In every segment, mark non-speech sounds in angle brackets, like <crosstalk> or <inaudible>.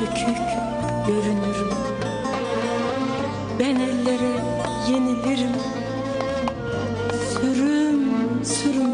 bükük görünürüm. Ben ellere yenilirim Sürüm sürüm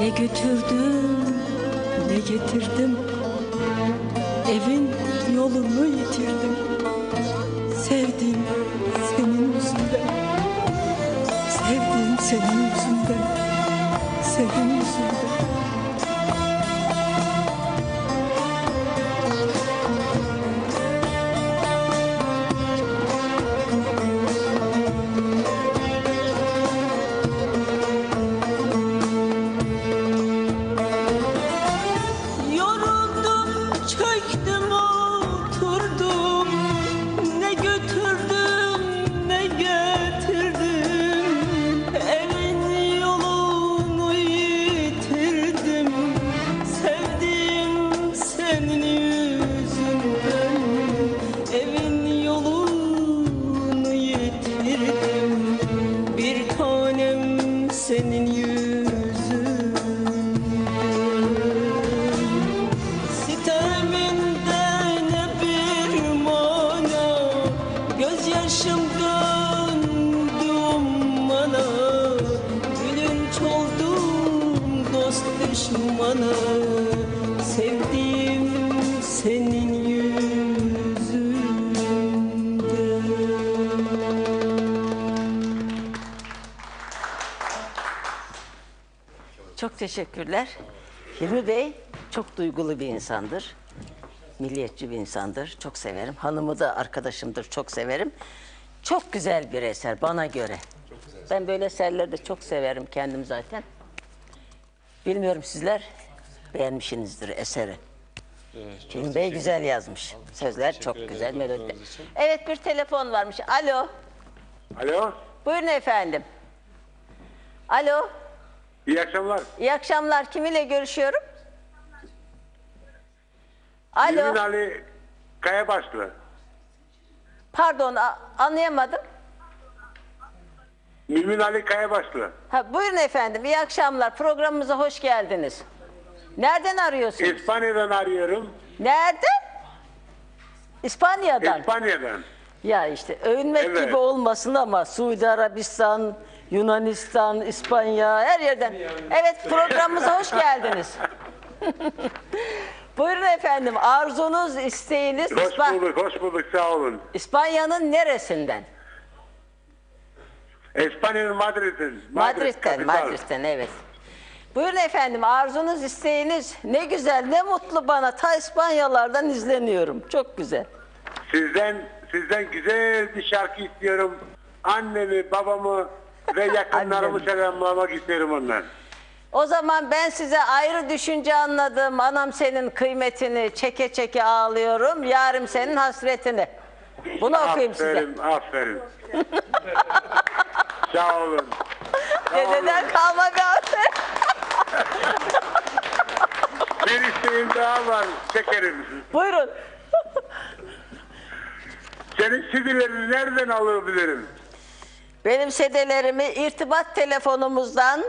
Ne götürdüm, ne getirdim? Evin yolunu yitirdim. Sevdiğim senin yüzünden. Sevdiğim senin yüzünden. Senin yüzünden düşmana Sevdiğim senin yüzünden Çok teşekkürler. Hilmi Bey çok duygulu bir insandır. Milliyetçi bir insandır. Çok severim. Hanımı da arkadaşımdır. Çok severim. Çok güzel bir eser bana göre. Ben böyle eserleri de çok severim kendim zaten. Bilmiyorum sizler beğenmişsinizdir eseri. Hilmi Bey güzel yazmış. Sözler çok güzel, melodi. Evet bir telefon varmış. Alo. Alo, Buyurun efendim. Alo. iyi akşamlar. İyi akşamlar. Kim ile görüşüyorum? Alo. Mümin Ali Kayabaşlı. Pardon a- anlayamadım. Mümin Ali Kayabaşlı. Ha, buyurun efendim. İyi akşamlar. Programımıza hoş geldiniz. Nereden arıyorsunuz? İspanya'dan arıyorum. Nereden? İspanya'dan. İspanya'dan. ya işte övünmek Evet. gibi olmasın ama Suudi Arabistan, Yunanistan, İspanya, her yerden. Evet, programımıza hoş geldiniz. <laughs> Buyurun efendim, arzunuz, isteğiniz Hoş İspa- bulduk, hoş bulduk. Sağ olun. İspanya'nın neresinden? İspanya'nın Madrid'in. Madrid'den, kapital. Madrid'den evet. Buyurun efendim, arzunuz, isteğiniz ne güzel, ne mutlu bana. Ta İspanyalardan izleniyorum. Çok güzel. Sizden, sizden güzel bir şarkı istiyorum. Annemi, babamı ve <laughs> yakınlarımı selamlamak istiyorum ondan. O zaman ben size ayrı düşünce anladım. Anam senin kıymetini çeke çeke ağlıyorum. Yarım senin hasretini. Bunu okuyayım size. Aferin, aferin. <laughs> Sağ olun. Sağ <laughs> olun. Dededen kalma bir aferin. <laughs> Bir isteğim daha var. Şekerim. Buyurun. Senin CD'lerini nereden alabilirim? Benim sedelerimi irtibat telefonumuzdan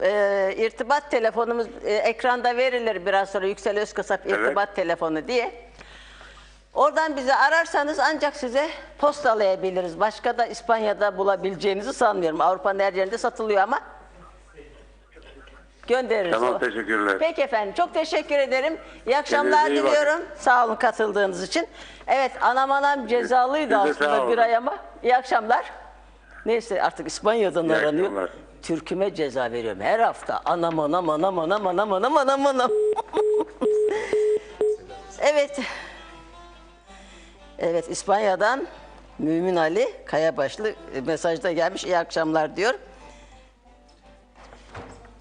e, irtibat telefonumuz e, ekranda verilir biraz sonra Yüksel Özkasap irtibat telefonu diye. Oradan bizi ararsanız ancak size postalayabiliriz. Başka da İspanya'da bulabileceğinizi sanmıyorum. Avrupa'nın her yerinde satılıyor ama göndeririz. Tamam o. teşekkürler. Peki efendim çok teşekkür ederim. İyi akşamlar Kendinize iyi bakın. diliyorum. Sağ olun katıldığınız için. Evet anam anam cezalıydı Siz aslında bir ay ama. İyi akşamlar. Neyse artık İspanya'dan İyi aranıyor. akşamlar. Türküme ceza veriyorum her hafta. Anam anam anam anam anam anam anam anam. evet. Evet İspanya'dan Mümin Ali Kayabaşlı e, mesajda gelmiş. İyi akşamlar diyor.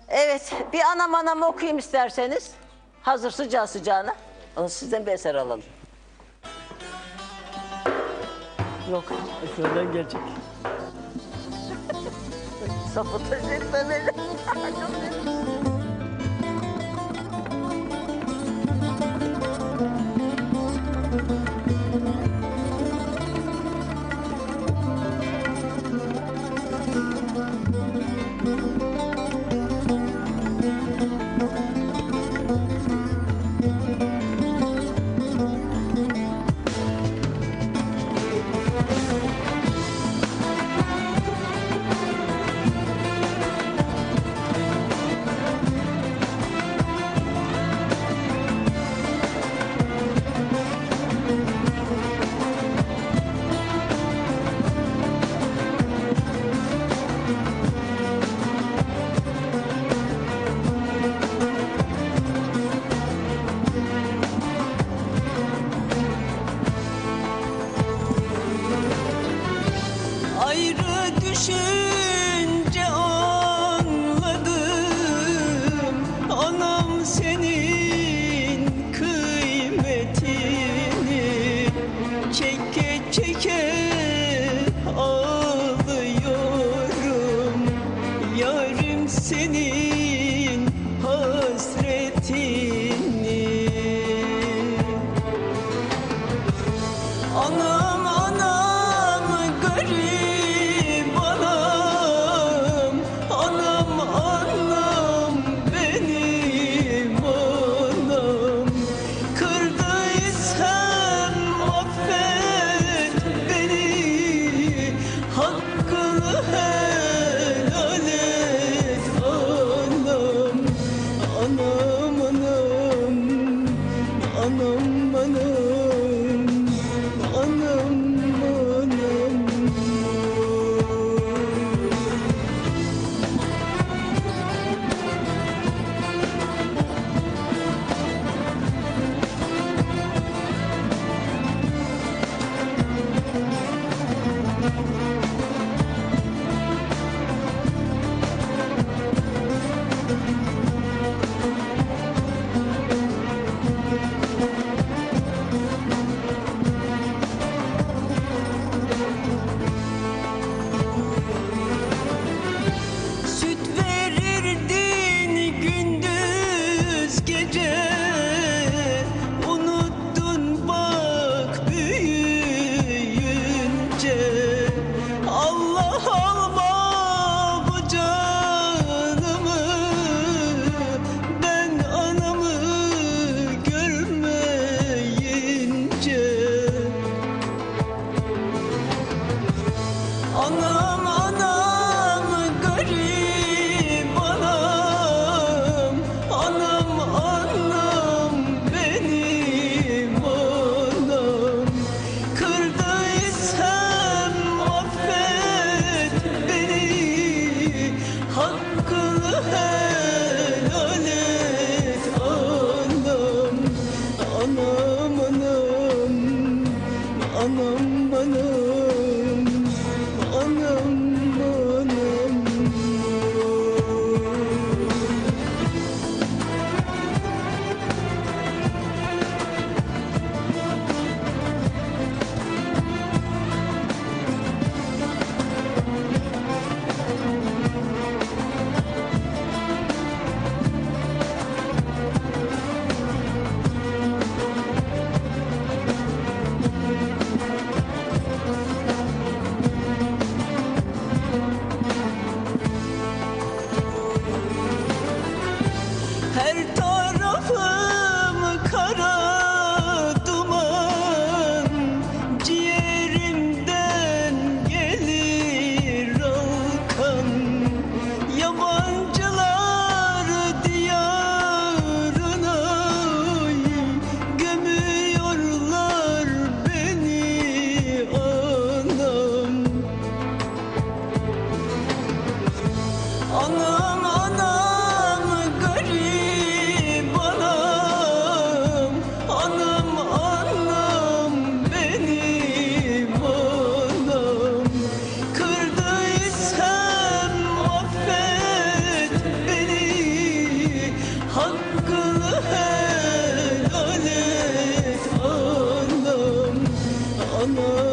Evet, bir anam anam okuyayım isterseniz. Hazır sıcağı sıcağına. Onu sizden bir eser alalım. Yok, ekrandan gelecek. <laughs> Etme beni. <laughs> hakkını her tarafım kara duman Ciğerimden gelir alkan Yabancılar diyarına Gömüyorlar beni anam. Anam anam sana